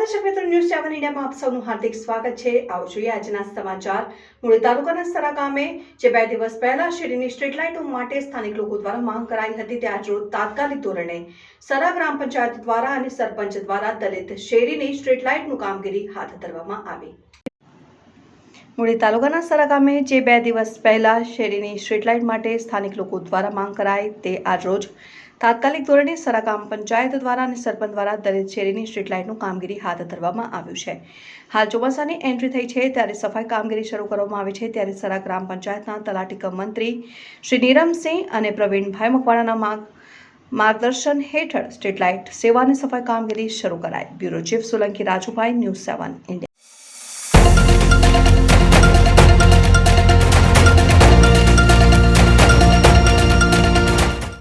ઇન્ડિયામાં આપ સૌનું હાર્દિક સ્વાગત છે. આવો જોઈએ આજના સમાચાર. મૂળ તાલુકાના સરા ગામે, જે બે દિવસ પહેલા શેરીની સ્ટ્રીટ લાઇટો માટે સ્થાનિક લોકો દ્વારા માંગ કરાઈ હતી, તે આજરોજ તાત્કાલિક ધોરણે સરા ગ્રામ પંચાયત દ્વારા અને સરપંચ દ્વારા દલિત શેરીની સ્ટ્રીટ લાઇટનું કામગીરી હાથ ધરવામાં આવી. મૂળી તાલુકાના સરા ગામે, જે બે દિવસ પહેલા શેરીની સ્ટ્રીટ લાઇટ માટે સ્થાનિક લોકો દ્વારા માંગ કરાઈ, તે આજરોજ તાત્કાલિક ધોરણે સરા ગામ પંચાયત દ્વારા અને સરપંચ દ્વારા દલિત શેરીની સ્ટ્રીટ લાઇટનું કામગીરી હાથ ધરવામાં આવ્યું છે. હાલ ચોમાસાની એન્ટ્રી થઈ છે, ત્યારે સફાઈ કામગીરી શરૂ કરવામાં આવી છે. ત્યારે સરા ગ્રામ પંચાયતના તલાટી કમ મંત્રી શ્રી નીરમસિંહ અને પ્રવીણભાઈ મકવાણાના માર્ગ, માર્ગદર્શન હેઠળ સ્ટ્રીટ લાઇટ સેવા અને સફાઈ કામગીરી શરૂ કરાઈ. Bureau chief Solanki Rajubhai, news seven India.